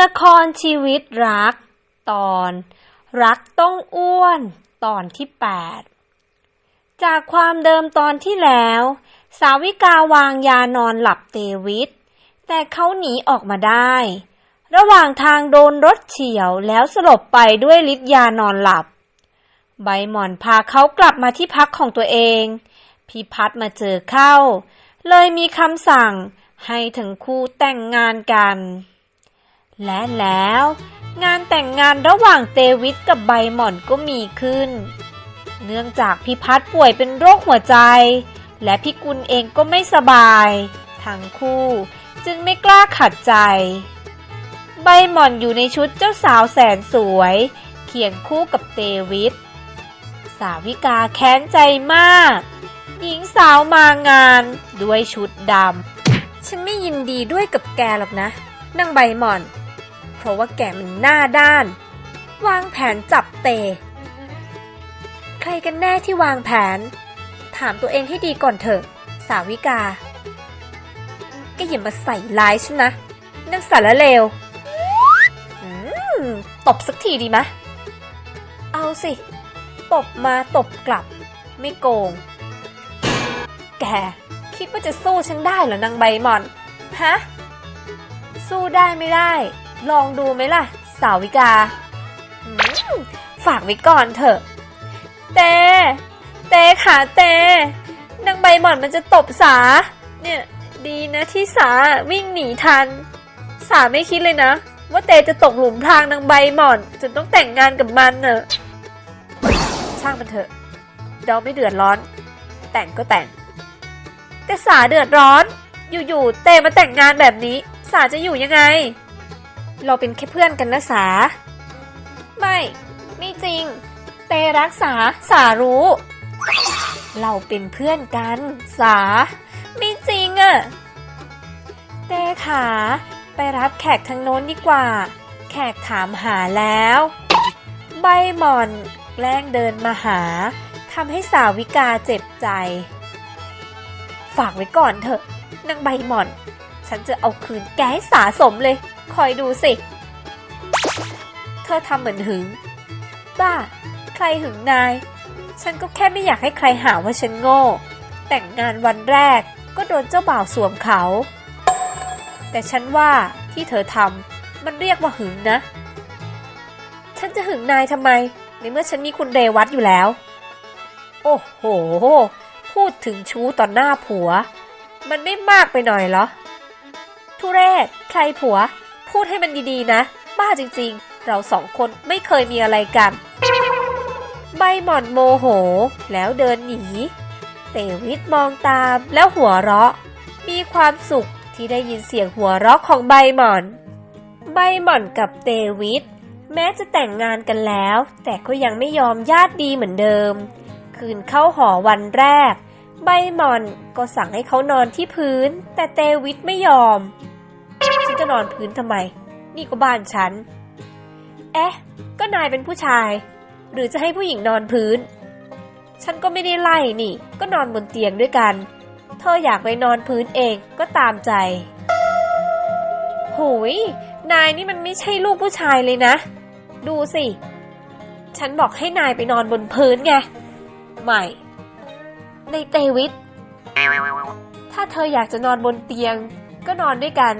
ละครชีวิตรัก ตอน รักต้องอ้วน ตอนที่ 8 จากความเดิมตอนที่แล้ว สาวิกาวางยานอนหลับเตวิทแต่เขาหนีออกมาได้ ระหว่างทางโดนรถเฉียวแล้วสลบไปด้วยฤทธิ์ยานอนหลับ ใบหมอนพาเขากลับมาที่พักของตัวเอง พิพัฒมาเจอเข้า เลยมีคำสั่งให้ทั้งคู่แต่งงานกัน และแล้ว งานแต่งงานระหว่างเตวิทกับใบหม่อนก็มีขึ้น เนื่องจากพิพัฒน์ป่วยเป็นโรคหัวใจ และพี่กุลเองก็ไม่สบาย ทั้งคู่จึงไม่กล้าขัดใจ ใบหม่อนอยู่ในชุดเจ้าสาวแสนสวย เคียงคู่กับเตวิทสาวิกาแค้นใจมาก หญิงสาวมางานด้วยชุดดำ ฉันไม่ยินดีด้วยกับแกหรอกนะนางใบหม่อน เพราะว่าแกมันหน้าด้าน วางแผนจับเต ใครกันแน่ที่วางแผน ถามตัวเองให้ดีก่อนเถอะ สาวิกาแกอย่ามาใส่ร้ายฉันนะนางสารเลวตบสักทีดีมะ เอาสิ ตบมาตบกลับ ไม่โกง แก คิดว่าจะสู้ฉันได้เหรอนางใบหมอน ฮะ สู้ได้ไม่ได้ ลองดูไหมล่ะ สาววิกา ฝากไว้ก่อนเถอะ เต เตขาเตนางใบหม่อนมันจะตบสา เนี่ย ดีนะที่สาวิ่งหนีทัน สาไม่คิดเลยนะ ว่าเตจะตกหลุมพรางนางใบหม่อน จนต้องแต่งงานกับมันเนอะช่างมันเถอะ เราไม่เดือดร้อน แต่งก็แต่ง แต่สาเดือดร้อน อยู่ๆเตมาแต่งงานแบบนี้ สาจะอยู่ยังไง เราเป็นแค่เพื่อนกันนะสา ไม่ ไม่จริง เตรักษาสารู้ เราเป็นเพื่อนกัน สา ไม่จริงอะเตขาไปรับแขกทางโน้นดีกว่า แขกถามหาแล้ว ใบหม่อนแกล้งเดินมาหาทำให้สาวิกาเจ็บใจ ฝากไว้ก่อนเถอะนางใบหม่อน ฉันจะเอาคืนแกให้สาสมเลยคอยดูสิ เธอทำเหมือนหึง บ้า ใครหึงนาย ฉันก็แค่ไม่อยากให้ใครหาว่าฉันโง่ แต่งงานวันแรกก็โดนเจ้าบ่าวสวมเขา แต่ฉันว่าที่เธอทำมันเรียกว่าหึงนะ ฉันจะหึงนายทำไม ในเมื่อฉันมีคุณเรวัตอยู่แล้ว โอ้โห พูดถึงชู้ต่อหน้าผัว มันไม่มากไปหน่อยเหรอ ทุเรศ ใครผัว พูดให้มันดีๆนะ บ้าจริงๆ เราสองคนไม่เคยมีอะไรกัน ใบหม่อนโมโห แล้วเดินหนี เตวิทมองตามแล้วหัวเราะ มีความสุขที่ได้ยินเสียงหัวเราะของใบหม่อน ใบหม่อนกับเตวิทแม้จะแต่งงานกันแล้ว แต่ก็ยังไม่ยอมญาติดีเหมือนเดิม คืนเข้าหอวันแรก ใบหม่อนก็สั่งให้เขานอนที่พื้น แต่เตวิทไม่ยอม จะนอนพื้นทำไม นี่ก็บ้านฉัน เอ๊ะ ก็นายเป็นผู้ชาย หรือจะให้ผู้หญิงนอนพื้น ฉันก็ไม่ได้ไล่นี่ ก็นอนบนเตียงด้วยกัน เธออยากไปนอนพื้นเองก็ตามใจ โหย นายนี่มันไม่ใช่ลูกผู้ชายเลยนะ ดูสิ ฉันบอกให้นายไปนอนบนพื้นไง ไม่ ในเตวิทถ้าเธออยากจะนอนบนเตียงก็นอนด้วยกัน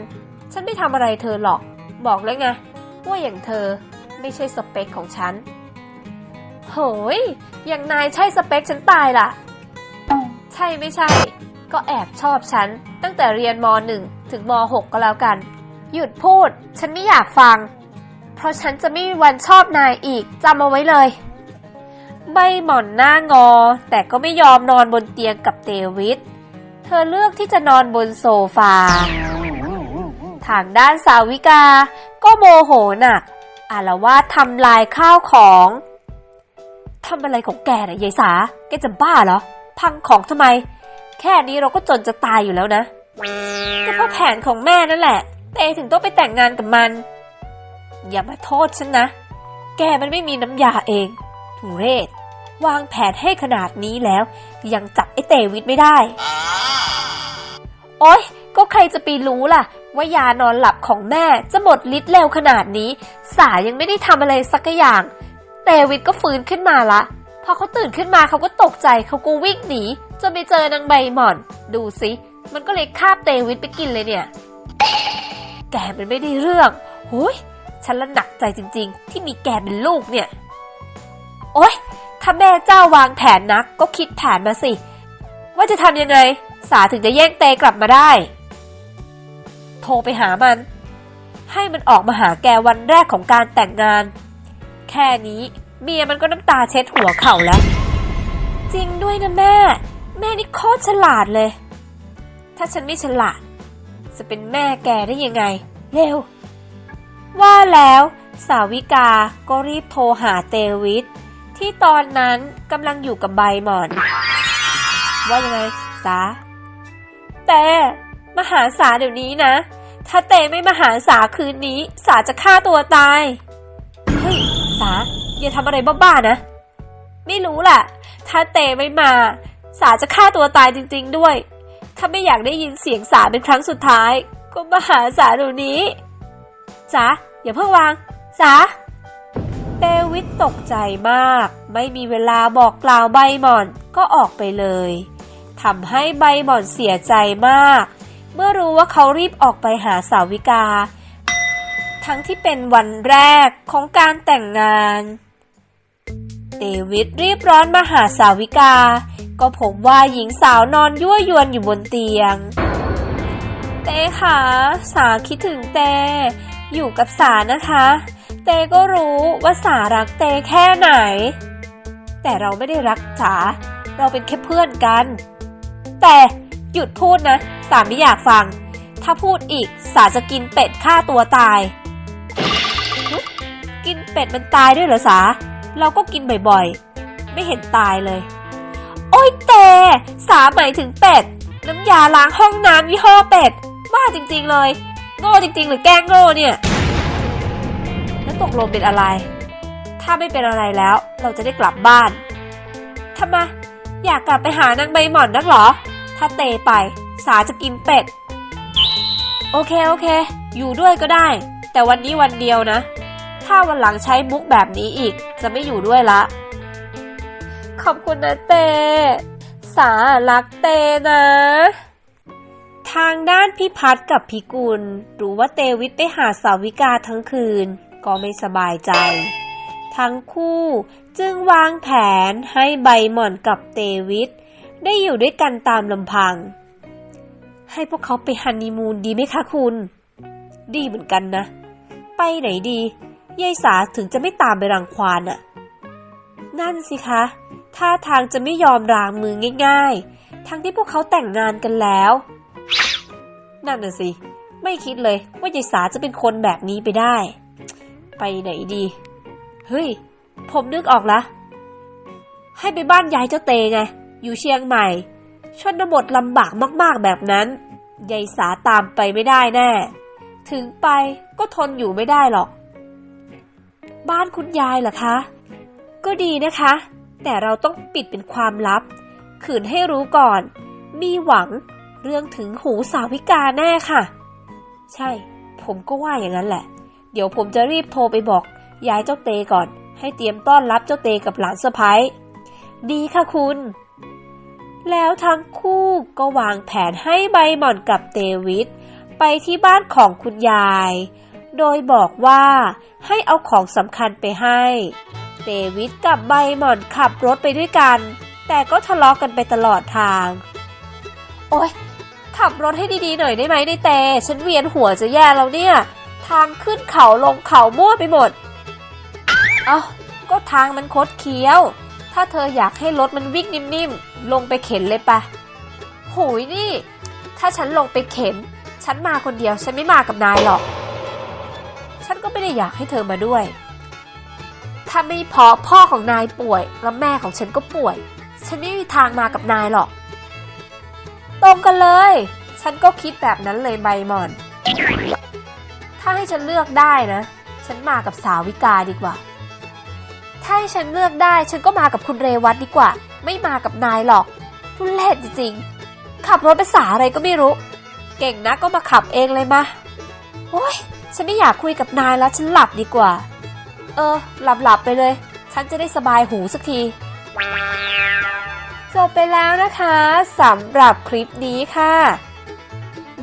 ฉันไม่ทำอะไรเธอหรอก บอกแล้วไง ว่าอย่างเธอไม่ใช่สเปคของฉัน โหย อย่างนายใช่สเปคฉันตายล่ะ ใช่ไม่ใช่ ก็แอบชอบฉัน ตั้งแต่เรียนม .1 ถึงม .6 ก็แล้วกัน หยุดพูด ฉันไม่อยากฟัง เพราะฉันจะไม่มีวันชอบนายอีกจำเอาไว้เลยใบหม่อนหน้างอ แต่ก็ไม่ยอมนอนบนเตียงกับเตวิทเธอเลือกที่จะนอนบนโซฟา ทางด้านสาวิกา ก็โมโหหนักอารวาสทำลายข้าวของทำอะไรของแกนะยายสา แกจะบ้าเหรอ พังของทำไม แค่นี้เราก็จนจะตายอยู่แล้วนะ ก็เพราะแผนของแม่นั่นแหละ เตถึงต้องไปแต่งงานกับมัน อย่ามาโทษฉันนะ แกมันไม่มีน้ำยาเองทุเรศ วางแผนให้ขนาดนี้แล้ว ยังจับไอ้เตวิทไม่ได้ โอ๊ย ก็ใครจะไปรู้ล่ะ ว่ายานอนหลับของแม่จะหมดฤทธิ์เร็วขนาดนี้ สายังไม่ได้ทำอะไรสักอย่างเตวิดก็ฟื้นขึ้นมาละพอเขาตื่นขึ้นมาเขาก็ตกใจเขาก็วิ่งหนีจนไปเจอนางใบหม่อน ดูสิ มันก็เลยคาบเตวิดไปกินเลยเนี่ย แกมันไม่ได้เรื่องโอ้ยฉันละหนักใจจริง ๆ ที่มีแกเป็นลูกเนี่ย โอ๊ยถ้าแม่เจ้าวางแผนนักก็คิดแผนมาสิ ว่าจะทำยังไง สาถึงจะแย่งเตกลับมาได้ โทรไปหามัน ให้มันออกมาหาแกวันแรกของการแต่งงาน แค่นี้เมียมันก็น้ำตาเช็ดหัวเข่าแล้ว จริงด้วยนะแม่ แม่นี่โคตรฉลาดเลย ถ้าฉันไม่ฉลาด จะเป็นแม่แกได้ยังไง เร็ว ว่าแล้วสาวิกาก็รีบโทรหาเตวิทที่ตอนนั้นกำลังอยู่กับใบหมอน ว่ายังไงสาแต่ มาหาสาเดี๋ยวนี้นะ ถ้าเตไม่มาหาสาคืนนี้ สาจะฆ่าตัวตาย เฮ้ย สาอย่าทำอะไรบ้าๆนะ ไม่รู้แหละถ้าเตไม่มา สาจะฆ่าตัวตายจริง ๆ ด้วย ถ้าไม่อยากได้ยินเสียงสาเป็นครั้งสุดท้าย ก็มาหาสาเดี๋ยวนี้จ๋าอย่าเพิ่งวางจ๋าเดวิดตกใจมาก ไม่มีเวลาบอกกล่าวใบหม่อนก็ออกไปเลยทำให้ใบหม่อนเสียใจมาก เมื่อรู้ว่าเขารีบออกไปหาสาวิกา ทั้งที่เป็นวันแรกของการแต่งงาน เดวิดรีบร้อนมาหาสาวิกา ก็พบว่าหญิงสาวนอนยั่วยวนอยู่บนเตียง เต้คะสาคิดถึงเตอยู่กับสานะคะ เตก็รู้ว่าสารักเตแค่ไหน แต่เราไม่ได้รักสาเราเป็นแค่เพื่อนกัน แต่หยุดพูดนะ สามไม่อยากฟัง ถ้าพูดอีกสาจะกินเป็ดฆ่าตัวตาย กินเป็ดมันตายด้วยเหรอสา เราก็กินบ่อยๆ ไม่เห็นตายเลย โอ้ยเตสาหมายถึงเป็ด น้ำยาล้างห้องน้ำยี่ห้อเป็ดบ้าจริง ๆเลย โง่จริง ๆ หรือแกล้งโง่เนี่ยแล้วตกลงเป็นอะไร ถ้าไม่เป็นอะไรแล้วเราจะได้กลับบ้านทำไมอยากกลับไปหานางใบหม่อนนักหรอ ถ้าเตไป สาจะกินเป็ด โอเคโอเค อยู่ด้วยก็ได้ แต่วันนี้วันเดียวนะ ถ้าวันหลังใช้มุกแบบนี้อีก จะไม่อยู่ด้วยละ ขอบคุณนะเต สารักเตนะ ทางด้านพี่พัดกับพี่กุล รู้ว่าเตวิทไปหาสาวิกาทั้งคืน ก็ไม่สบายใจ ทั้งคู่จึงวางแผนให้ใบหม่อนกับเตวิทได้อยู่ด้วยกันตามลำพัง ให้พวกเขาไปฮันนีมูนดีไหมคะคุณ ดีเหมือนกันนะ ไปไหนดียายสาถึงจะไม่ตามไปรังควานอะนั่นสิคะท่าทางจะไม่ยอมรางมือง่าย ๆ ทั้งที่พวกเขาแต่งงานกันแล้ว นั่นน่ะสิ ไม่คิดเลยว่ายายสาจะเป็นคนแบบนี้ไปได้ ไปไหนดี เฮ้ย ผมนึกออกละ ให้ไปบ้านยายเจ้าเตไง อยู่เชียงใหม่ ชนบทลำบากมากๆแบบนั้นยายสาตามไปไม่ได้แน่ ถึงไปก็ทนอยู่ไม่ได้หรอก บ้านคุณยายเหรอคะ ก็ดีนะคะ แต่เราต้องปิดเป็นความลับ ขืนให้รู้ก่อน มีหวังเรื่องถึงหูสาวิกาแน่ค่ะ ใช่ ผมก็ว่าอย่างนั้นแหละ เดี๋ยวผมจะรีบโทรไปบอกยายเจ้าเตก่อน ให้เตรียมต้อนรับเจ้าเตกับหลานสะพ้ายดีค่ะคุณ แล้วทั้งคู่ก็วางแผนให้ใบหม่อนกับเตวิทไปที่บ้านของคุณยาย โดยบอกว่าให้เอาของสำคัญไปให้ เตวิทกับใบหม่อนขับรถไปด้วยกัน แต่ก็ทะเลาะกกันไปตลอดทาง โอ๊ย ขับรถให้ดีๆหน่อยได้ไหมได้เต ฉันเวียนหัวจะแย่แล้วเนี่ย ทางขึ้นเขาลงเขามั่วไปหมด เอา้า ก็ทางมันคดเคี้ยว ถ้าเธออยากให้รถมันวิ่งนิ่มๆ ลงไปเข็นเลยปะหูยนี่ ถ้าฉันลงไปเข็น ฉันมาคนเดียวฉันไม่มากับนายหรอก ฉันก็ไม่ได้อยากให้เธอมาด้วย ถ้าไม่พราะพ่อของนายป่วย แล้วแม่ของฉันก็ป่วย ฉันไม่มีทางมากับนายหรอก ตรงกันเลย ฉันก็คิดแบบนั้นเลยใบมอน ถ้าให้ฉันเลือกได้นะ ฉันมากับสาวิกาดีกว่า ถ้าให้ฉันเลือกได้ฉันก็มากับคุณเรวัตดีกว่า ไม่มากับนายหรอก ทุเรศจริงๆ ขับรถไปสาอะไรก็ไม่รู้ เก่งนะก็มาขับเองเลยมาโอ๊ยฉันไม่อยากคุยกับนายแล้วฉันหลับดีกว่า เออ หลับหลับๆไปเลย ฉันจะได้สบายหูสักที จบไปแล้วนะคะสำหรับคลิปนี้ค่ะ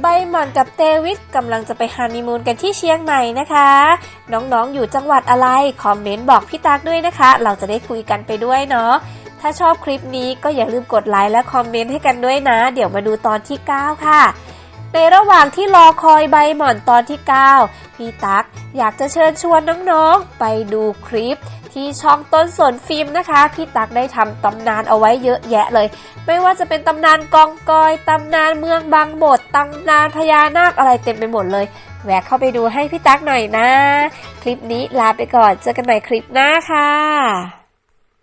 ใบหม่อนกับเตวิทกำลังจะไปฮันนีมูนกันที่เชียงใหม่นะคะ น้องๆออยู่จังหวัดอะไร คอมเมนต์บอกพี่ตั๊กด้วยนะคะ เราจะได้คุยกันไปด้วยเนาะ ถ้าชอบคลิปนี้ก็อย่าลืมกดไลค์และคอมเมนต์ให้กันด้วยนะ เดี๋ยวมาดูตอนที่ 9 ค่ะ ในระหว่างที่รอคอยใบหม่อนตอนที่ 9 พี่ตั๊กอยากจะเชิญชวนน้องๆ ไปดูคลิป ที่ช่องต้นสนฟิล์มนะคะพี่ตั๊กได้ทำตำนานเอาไว้เยอะแยะเลย ไม่ว่าจะเป็นตำนานกองกอยตำนานเมืองบางบทตำนานพญานาคอะไรเต็มไปหมดเลยแวะเข้าไปดูให้พี่ตั๊กหน่อยนะ คลิปนี้ลาไปก่อนเจอกันใหม่คลิปหน้าค่ะ